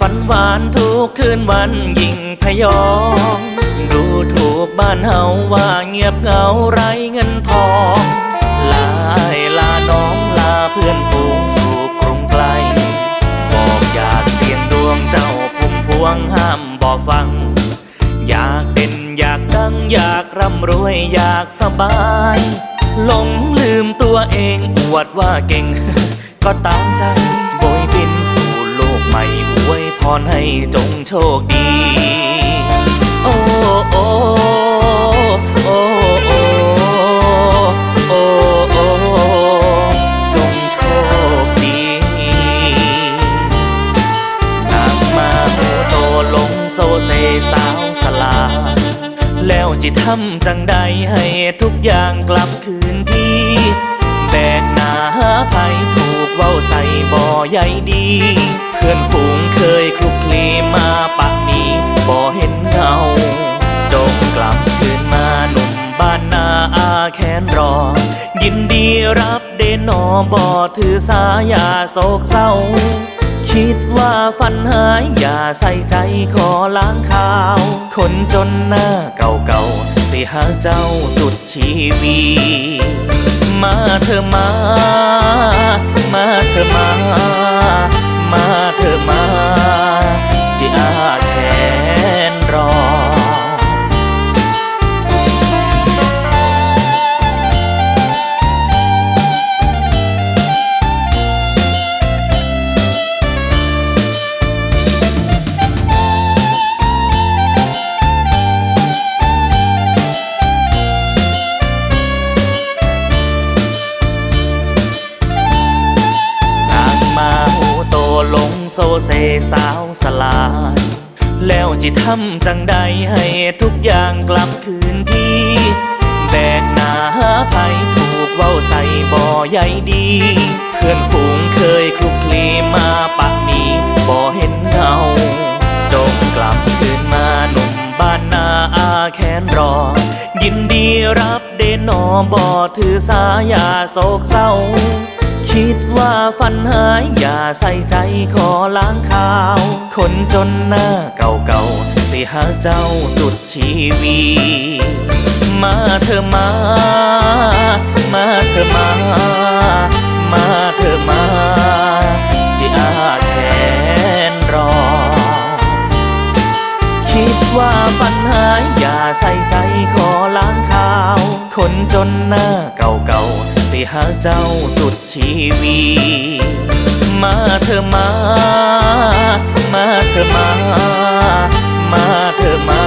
ฟันหวานทุกคืนวันยิ่งพยอง ดูถูกบ้านเฮาว่าเงียบเหงาไรเงินทอง ลาให้ลาน้องลาเพื่อนฝูงสู่กรุงไกล บอกอยากเสียงดวงเจ้าพุ่มพวงห้ามบอกฟัง อยากเด่นอยากดังอยากร่ำรวยอยากสบายหลงลืมตัวเองอวดว่าเก่ง ก็ตามใจ พรให้จงโชคดี โอ้โอ้โอ้โอ้โอ้โอ้จงโชคดีนางมาโมโตลงโซเซสาวสลา แล้วจิทำจังใดให้ทุกอย่างกลับคืนที่แบกหนาหาภัยถูกเว้าใส่บ่อใยดี พื่อนฝูงเคยคลุกคลีมาปากนี้บ่เห็นเงา จงกลับคืนมาหนุ่มบ้านนาอาแคนรอ ยินดีรับเดนอบ่ถือสายาโศกเศร้า คิดว่าฝันหายอย่าใส่ใจขอล้างข่าว คนจนหน้าเก่าๆ สิหาเจ้าสุดชีวีมาเธอมา มาเธอมา โซเซสาวสลาย แล้วจิทำจังใดให้ทุกอย่างกลับคืนที่ แบกหนาภัยถูกเว้าใส่บ่อใยดี เพื่อนฝูงเคยคลุกคลีมาปากนี้บ่เห็นเงาจงกลับคืนมาหนุ่มบ้านนาอาแคนรอ ยินดีรับเดนอบ่ถือสายาโศกเศร้า คิดว่าฝันหายอย่าใส่ใจขอล้างข่าว คนจนหน้าเก่าๆสิหาเจ้าสุดชีวี มาเธอมา มาเธอมา มาเธอมาจิอาแคนรอ คิดว่าปัญหายอย่าใส่ใจขอล้างข่าว คนจนหน้าเก่าๆสิ หาเจ้าสุดชีวี มาเธอมา มาเธอมา มาเธอมา